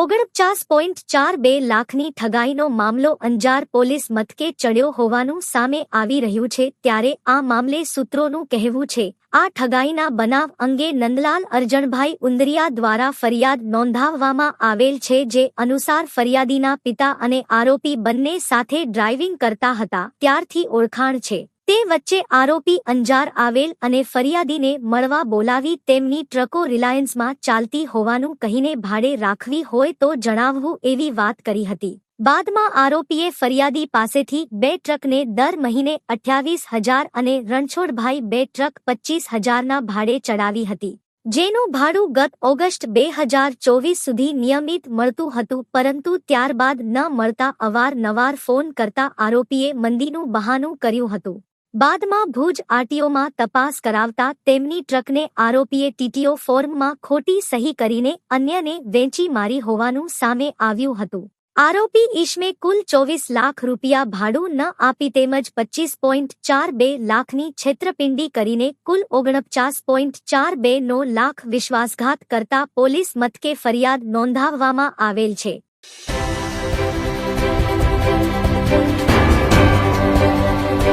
ઓગણપચાસ પોઈન્ટ ચાર બે લાખની ઠગાઈનો મામલો અંજાર પોલીસ મથકે ચડ્યો હોવાનું સામે આવી રહ્યું છે ત્યારે આ મામલે સૂત્રોનું કહેવું છે, આ ઠગાઈના બનાવ અંગે નંદલાલ અરજણભાઈ ઉંદરિયા દ્વારા ફરિયાદ નોંધાવવામાં આવેલ છે જે અનુસાર ફરિયાદીના પિતા અને આરોપી બંને સાથે ડ્રાઇવિંગ કરતા હતા, ત્યારથી ઓળખાણ છે. તે વચ્ચે આરોપી અંજાર આવેલ અને ફરિયાદીને મળવા બોલાવી તેમની ટ્રકો રિલાયન્સમાં ચાલતી હોવાનું કહીને ભાડે રાખવી હોય તો જણાવવું એવી વાત કરી હતી. બાદમાં આરોપીએ ફરિયાદી પાસેથી બે ટ્રકને દર મહિને અઠ્યાવીસ હજાર અને રણછોડભાઈ બે ટ્રક પચીસ હજારના ભાડે ચડાવી હતી. જેનું ભાડું ગત ઓગસ્ટ બે હજાર ચોવીસ સુધી નિયમિત મળતું હતું, પરંતુ ત્યારબાદ ન મળતા અવારનવાર ફોન કરતા આરોપીએ મંદીનું બહાનું કર્યું હતું. બાદમાં ભુજ આરટીઓમાં તપાસ કરાવતા તેમની ટ્રકને આરોપીએ ટીટીઓ ફોર્મમાં ખોટી સહી કરીને અન્યને વેચી મારી હોવાનું સામે આવ્યું હતું. આરોપી ઈશમે કુલ ચોવીસ લાખ રૂપિયા ભાડું ન આપી તેમજ પચીસ પોઈન્ટ ચાર બે લાખની છેતરપિંડી કરીને કુલ ઓગણપચાસ પોઈન્ટ ચાર બે નો લાખ વિશ્વાસઘાત કરતા પોલીસ મથકે ફરિયાદ નોંધાવવામાં આવેલ છે.